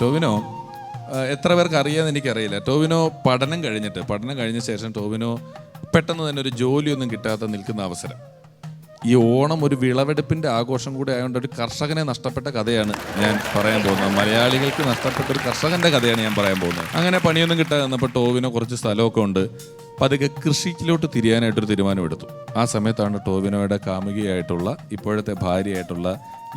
ടോവിനോ എത്ര പേർക്ക് അറിയാമെന്ന് എനിക്കറിയില്ല. ടോവിനോ പഠനം കഴിഞ്ഞിട്ട് പഠനം കഴിഞ്ഞ ശേഷം ടോവിനോ പെട്ടെന്ന് തന്നെ ഒരു ജോലിയൊന്നും കിട്ടാതെ നിൽക്കുന്ന അവസരം. ഈ ഓണം ഒരു വിളവെടുപ്പിന്റെ ആഘോഷം കൂടെ ആയതുകൊണ്ട് ഒരു കർഷകനെ നഷ്ടപ്പെട്ട കഥയാണ് ഞാൻ പറയാൻ പോകുന്നത്. മലയാളികൾക്ക് നഷ്ടപ്പെട്ട ഒരു കർഷകന്റെ കഥയാണ് ഞാൻ പറയാൻ പോകുന്നത്. അങ്ങനെ പണിയൊന്നും കിട്ടാതെ വന്നപ്പോൾ ടോവിനോ കുറച്ച് സ്ഥലമൊക്കെ ഉണ്ട്. പതുക്കെ കൃഷിയിലോട്ട് തിരിയാനായിട്ടൊരു തീരുമാനമെടുത്തു ആ സമയത്താണ് ടോവിനോയുടെ കാമുകിയായിട്ടുള്ള ഇപ്പോഴത്തെ ഭാര്യയായിട്ടുള്ള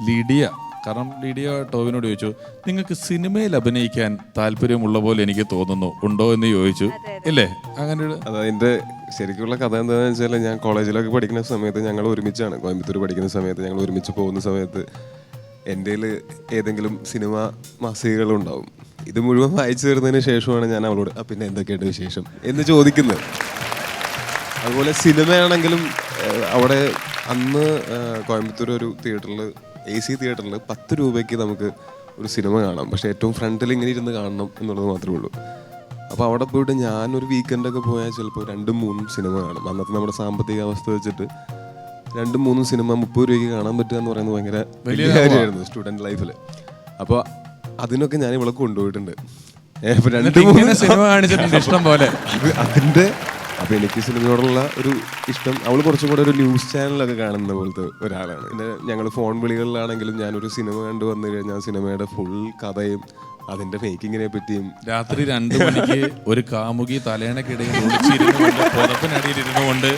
ലിഡിയ കാരണം ലിഡിയ ടോവിനോട് ചോദിച്ചു നിങ്ങൾക്ക് സിനിമയിൽ അഭിനയിക്കാൻ താല്പര്യമുള്ള പോലെ എനിക്ക് തോന്നുന്നു ഉണ്ടോ എന്ന് ചോദിച്ചു. ഇല്ലേ? അങ്ങനെ ഒരു അത് അതിന്റെ ശരിക്കുള്ള കഥ എന്താണെന്ന് വെച്ചാൽ ഞാൻ കോളേജിലൊക്കെ പഠിക്കുന്ന സമയത്ത് ഞങ്ങൾ ഒരുമിച്ചാണ്. കോയമ്പത്തൂർ പഠിക്കുന്ന സമയത്ത് ഞങ്ങൾ ഒരുമിച്ച് പോകുന്ന സമയത്ത് എന്റെ ഏതെങ്കിലും സിനിമ മാസികകളുണ്ടാവും. ഇത് മുഴുവൻ വായിച്ചു തീർന്നതിന് ശേഷമാണ് ഞാൻ അവളോട് പിന്നെ എന്തൊക്കെയുണ്ട് വിശേഷം? എന്ന് ചോദിക്കുന്നത്. അതുപോലെ സിനിമയാണെങ്കിലും അവിടെ അന്ന് കോയമ്പത്തൂർ ഒരു തിയേറ്ററിൽ എ സി തിയേറ്ററിൽ പത്ത് രൂപയ്ക്ക് നമുക്ക് ഒരു സിനിമ കാണാം. പക്ഷേ ഏറ്റവും ഫ്രണ്ടിൽ ഇങ്ങനെ ഇരുന്ന് കാണണം എന്നുള്ളത് മാത്രമേ ഉള്ളൂ. അപ്പോൾ അവിടെ പോയിട്ട് ഞാനൊരു വീക്കെൻഡൊക്കെ പോയാൽ ചിലപ്പോൾ രണ്ടും മൂന്നും സിനിമ കാണും. അന്നത്തെ നമ്മുടെ സാമ്പത്തിക അവസ്ഥ വെച്ചിട്ട് രണ്ടും മൂന്നും സിനിമ മുപ്പത് രൂപയ്ക്ക് കാണാൻ പറ്റുക എന്ന് പറയുന്നത് ഭയങ്കര വലിയ കാര്യമായിരുന്നു സ്റ്റുഡന്റ് ലൈഫിൽ അപ്പോൾ അതിനൊക്കെ ഞാൻ ഇവിടെ കൊണ്ടുപോയിട്ടുണ്ട്. ഇഷ്ടം പോലെ. ഇത് അതിന്റെ അപ്പൊ എനിക്ക് സിനിമയോടുള്ള ഒരു ഇഷ്ടം അവൾ കുറച്ചും കൂടെ ഒരു ന്യൂസ് ചാനലൊക്കെ കാണുന്ന പോലത്തെ ഒരാളാണ്. പിന്നെ ഞങ്ങൾ ഫോൺ വിളികളിലാണെങ്കിലും ഞാനൊരു സിനിമ കണ്ടു വന്നു കഴിഞ്ഞാൽ സിനിമയുടെ ഫുൾ കഥയും അതിന്റെ മേക്കിങ്ങിനെ പറ്റിയും രാത്രി രണ്ടു മണിക്ക് ഒരു കാമുകി തലേണക്കിടയിൽ ഒളിച്ചിരുന്നുകൊണ്ട്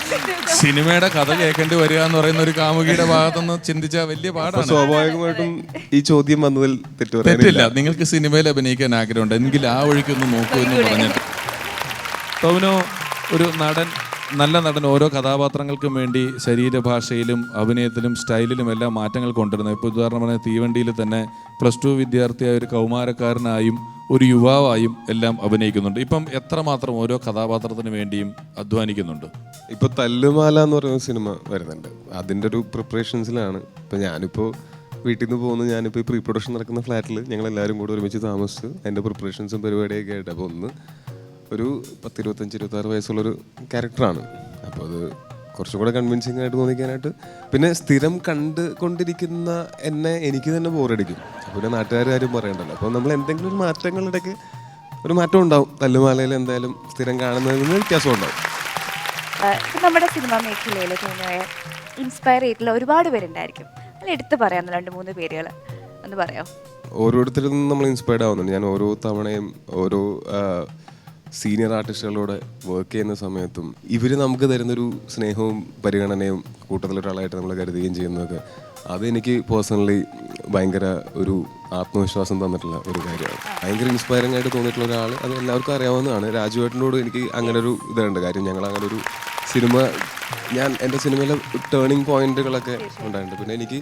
സിനിമയുടെ കഥ കേൾക്കേണ്ടി വരിക എന്ന് പറയുന്ന ഒരു കാമുകിയുടെ ഭാഗത്തുനിന്ന് ചിന്തിച്ച വലിയ പാടാണ്. സ്വാഭാവികമായിട്ടും ഈ ചോദ്യം വന്നതിൽ തെറ്റു തെറ്റില്ല. നിങ്ങൾക്ക് സിനിമയിൽ അഭിനയിക്കാൻ ആഗ്രഹമുണ്ട്. എങ്കിൽ ആ വഴിക്കൊന്ന് നോക്കൂ എന്ന് പറഞ്ഞിട്ട്. ടോവിനോ ഒരു നടൻ നല്ല നടൻ ഓരോ കഥാപാത്രങ്ങൾക്കും വേണ്ടി ശരീരഭാഷയിലും അഭിനയത്തിലും സ്റ്റൈലിലും എല്ലാം മാറ്റങ്ങൾ കൊണ്ടുവരുന്നത്. ഇപ്പോൾ ഉദാഹരണം പറഞ്ഞാൽ തീവണ്ടിയിൽ തന്നെ പ്ലസ് ടു വിദ്യാർത്ഥിയായ ഒരു കൗമാരക്കാരനായും ഒരു യുവാവായും എല്ലാം അഭിനയിക്കുന്നുണ്ട്. ഇപ്പം എത്രമാത്രം ഓരോ കഥാപാത്രത്തിന് വേണ്ടിയും അധ്വാനിക്കുന്നുണ്ട്? ഇപ്പോൾ തല്ലുമാല എന്ന് പറയുന്ന സിനിമ വരുന്നുണ്ട്. അതിന്റെ ഒരു പ്രിപ്പറേഷൻസിലാണ്. ഇപ്പോൾ ഞാനിപ്പോൾ വീട്ടിൽ നിന്ന് പോകുന്ന ഞാനിപ്പോൾ ഈ പ്രീ പ്രൊഡക്ഷൻ നടക്കുന്ന ഫ്ലാറ്റിൽ ഞങ്ങൾ എല്ലാവരും കൂടെ ഒരുമിച്ച് താമസിച്ച് അതിന്റെ പ്രിപ്പറേഷൻസും പരിപാടിയൊക്കെ ആയിട്ട്. അപ്പോൾ ഒന്ന് ഒരു പത്ത് ഇരുപത്തഞ്ച് ഇരുപത്തി ആറ് വയസ്സുള്ളൊരു ക്യാരക്ടറാണ്. അപ്പോൾ അത് കുറച്ചും കൂടെ കൺവിൻസിങ് ആയിട്ട് തോന്നിക്കാനായിട്ട് പിന്നെ സ്ഥിരം കണ്ടുകൊണ്ടിരിക്കുന്ന എന്നെ എനിക്ക് തന്നെ ബോറടിക്കും അപ്പോൾ പിന്നെ നാട്ടുകാർ ആരും പറയണ്ടല്ലോ. അപ്പോൾ നമ്മൾ എന്തെങ്കിലും ഒരു മാറ്റങ്ങളിടയ്ക്ക് ഒരു മാറ്റം ഉണ്ടാവും. തല്ലുമാലയിൽ എന്തായാലും സ്ഥിരം കാണുന്നതിൽ നിന്ന് വ്യത്യാസം ഉണ്ടാവും. നമ്മുടെ സിനിമാ മേഖലയിൽ തോന്നിയ ഇൻസ്പയർ ചെയ്തിട്ടുള്ള ഒരുപാട് പേരുണ്ടായിരിക്കും. അതിൽ എടുത്ത് പറയാം രണ്ട് മൂന്ന് പേരുകൾ ഒന്ന് പറയാം ഓരോരുത്തരിൽ നിന്നും നമ്മൾ ഇൻസ്പയർഡ് ആവുന്നുണ്ട്. ഞാൻ ഓരോ തവണയും ഓരോ സീനിയർ ആർട്ടിസ്റ്റുകളോട് വർക്ക് ചെയ്യുന്ന സമയത്തും ഇവർ നമുക്ക് തരുന്നൊരു സ്നേഹവും പരിഗണനയും കൂട്ടത്തിലൊരാളായിട്ട് നമ്മൾ കരുതുകയും ചെയ്യുന്നതൊക്കെ അതെനിക്ക് പേഴ്സണലി ഭയങ്കര ഒരു ആത്മവിശ്വാസം തന്നിട്ടുള്ള ഒരു കാര്യമാണ്. ഭയങ്കര ഇൻസ്പയറിംഗ് ആയിട്ട് തോന്നിയിട്ടുള്ള ഒരാൾ അത് എല്ലാവർക്കും അറിയാവുന്നതാണ്. രാജുവേട്ടനോട് എനിക്ക് അങ്ങനെ ഒരു ഇതുണ്ട്. കാര്യം ഞങ്ങൾ അങ്ങനെ ഒരു സിനിമ ഞാൻ എന്റെ സിനിമയിലെ ടേണിംഗ് പോയിന്റുകളൊക്കെ ഉണ്ടായിട്ടുണ്ട്. പിന്നെ എനിക്ക്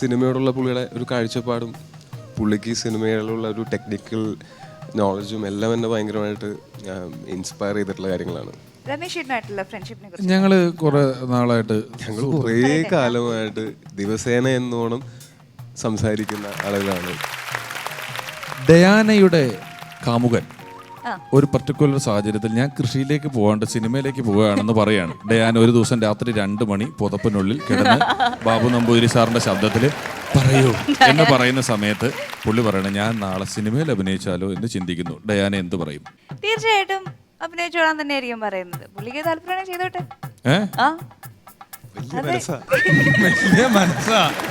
സിനിമയോടുള്ള പുള്ളിയുടെ ഒരു കാഴ്ചപ്പാടും പുള്ളിക്ക് സിനിമയിലുള്ള ഒരു ടെക്നിക്കൽ നോളജും എല്ലാം എന്നെ ഭയങ്കരമായിട്ട് ഇൻസ്പയർ ചെയ്തിട്ടുള്ള കാര്യങ്ങളാണ്. ഞങ്ങൾ കുറേ നാളായിട്ട് ഞങ്ങൾ കുറേ കാലമായിട്ട് ദിവസേന എന്നോണം സംസാരിക്കുന്ന ആളുകളാണ്. ഡയാനയുടെ കാമുകൻ. ഒരു പർട്ടിക്കുലർ സാഹചര്യത്തിൽ ഞാൻ കൃഷിയിലേക്ക് പോകാണ്ട് സിനിമയിലേക്ക് പോവുകയാണെന്ന് പറയാണ്. ഡയാന ഒരു ദിവസം രാത്രി രണ്ട് മണി പുതപ്പിനുള്ളിൽ കിടന്ന് ബാബു നമ്പൂതിരി സാറിന്റെ ശബ്ദത്തിൽ പറയൂ. എന്ന് പറയുന്ന സമയത്ത് പുള്ളി പറയണേ ഞാൻ നാളെ സിനിമയിൽ അഭിനയിച്ചാലോ എന്ന് ചിന്തിക്കുന്നു. ഡയാന എന്ത് പറയും? തീർച്ചയായിട്ടും അഭിനയിച്ചോളാൻ തന്നെ ആയിരിക്കും പറയുന്നത്. പുള്ളിക്ക് താല്പര്യമാണെങ്കിൽ ചെയ്തോട്ടെ. ഏ? ആ. വലിയ മനസ്സാ.